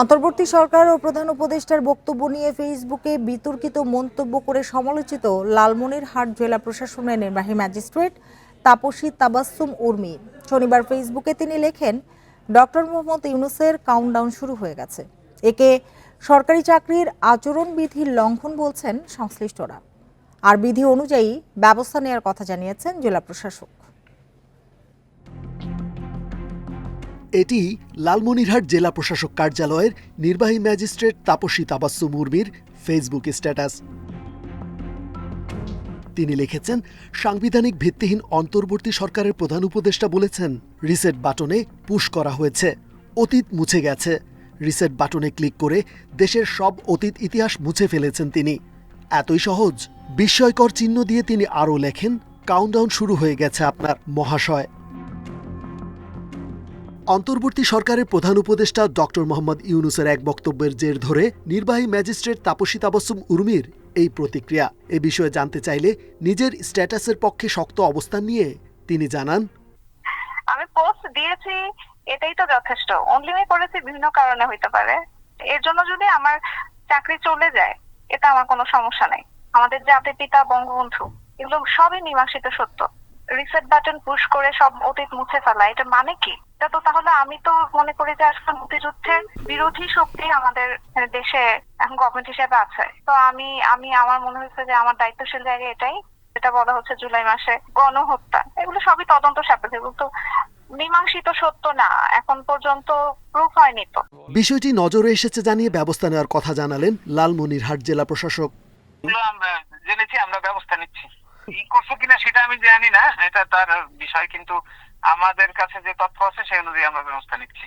অন্তর্বর্তী সরকার ও প্রধান উপদেষ্টার বক্তব্য নিয়ে ফেসবুকে বিতর্কিত মন্তব্য করে সমালোচিত লালমনিরহাট জেলা প্রশাসনের নির্বাহী ম্যাজিস্ট্রেট তাপসী তাবাসসুম উর্মি। শনিবার ফেসবুকে তিনি লেখেন, ডক্টর মোহাম্মদ ইউনুসের কাউন্টডাউন শুরু হয়ে গেছে। একে সরকারি চাকরির আচরণবিধির লঙ্ঘন বলছেন সংশ্লিষ্টরা। আর বিধি অনুযায়ী ব্যবস্থা নেওয়ার কথা জানিয়েছেন জেলা প্রশাসক। এটি লালমনিরহাট জেলা প্রশাসক কার্যালয়ের নির্বাহী ম্যাজিস্ট্রেট তাপসী তাবাস্সু মুরমির ফেসবুক স্ট্যাটাস। তিনি লিখেছেন, সাংবিধানিক ভিত্তিহীন অন্তর্বর্তী সরকারের প্রধান উপদেষ্টা বলেছেন, রিসেট বাটনে পুশ করা হয়েছে, অতীত মুছে গেছে। রিসেট বাটনে ক্লিক করে দেশের সব অতীত ইতিহাস মুছে ফেলেছেন তিনি। এতই সহজ। বিস্ময়কর চিহ্ন দিয়ে তিনি আরও লেখেন, কাউন্টডাউন শুরু হয়ে গেছে আপনার মহাশয়। অন্তর্বর্তী সরকারের প্রধান উপদেষ্টা ডক্টর মোহাম্মদ ইউনুসের এক বক্তব্যের জের ধরে নির্বাহী ম্যাজিস্ট্রেট তাপসী তাবসুম উর্মির এই প্রতিক্রিয়া। এ বিষয়ে জানতে চাইলে নিজের স্ট্যাটাসের পক্ষে শক্ত অবস্থান নিয়ে তিনি জানান, আমি পোস্ট দিয়েছি, এটাই তো যথেষ্ট। অনলিমে করেছি বিভিন্ন কারণে হইতে পারে। এর জন্য যদি আমার চাকরি চলে যায় এটা আমার কোনো সমস্যা নাই। আমাদের জাতির পিতা, বঙ্গবন্ধু, এগুলো সবই মীমাংসিত সত্য। রিসেট বাটন পুশ করে সব অতীত মুছে ফেলা এটা মানে কি? এটা তো তাহলে আমি তো মনে করি যে আসলে মুক্তিযুদ্ধের বিরোধী শক্তি আমাদের দেশে এখন গভর্নমেন্ট হিসেবে আছে। তো আমি আমি আমার মনে হয়েছে যে আমার দায়িত্বশীল জায়গা এটাই যেটা বলা হচ্ছে জুলাই মাসে গণহত্যা। এগুলো সবই তদন্ত সাপেক্ষ এগুলো তো মীমাংসিত সত্য না এখন পর্যন্ত প্রুফ হয়নি তো। বিষয়টি নজরে এসেছে জানিয়ে ব্যবস্থা নেওয়ার কথা জানালেন লালমনিরহাট জেলা প্রশাসক। জেনেছি আমরা ব্যবস্থা নিচ্ছি। ই করছ কিনা সেটা আমি জানি না এটা তার বিষয় কিন্তু আমাদের কাছে যে তথ্য আছে সেই অনুযায়ী আমরা ব্যবস্থা নিচ্ছি।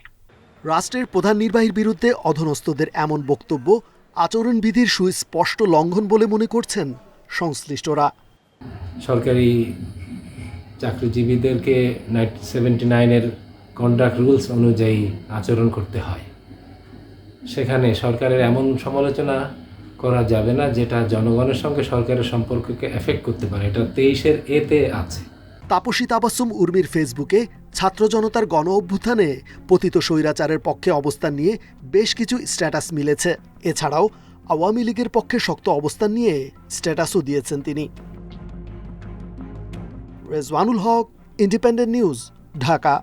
রাষ্ট্রের প্রধান নির্বাহীর বিরুদ্ধে অধনস্থদের এমন বক্তব্য আচরণবিধির সুস্পষ্ট লঙ্ঘন বলে মনে করছেন সংশ্লিষ্টরা। সরকারি চাকরিজীবীদেরকে সেভেন্টি নাইনের কন্ডাক্ট রুলস অনুযায়ী আচরণ করতে হয়। সেখানে সরকারের এমন সমালোচনা করা যাবে না, যেটা জনগণের সঙ্গে সরকারের সম্পর্ককে এফেক্ট করতে পারে। এটা তেইশের এতে আছে। তাপসী তাবাসুম উর্মির ফেসবুকে ছাত্র জনতার গণ অভ্যুত্থানে পতিত স্বৈরাচারের পক্ষে অবস্থান নিয়ে বেশ কিছু স্ট্যাটাস মিলেছে। এছাড়াও আওয়ামী লীগের পক্ষে শক্ত অবস্থান নিয়ে স্ট্যাটাসও দিয়েছেন তিনি। Rezwanul Haque, independent news, Dhaka.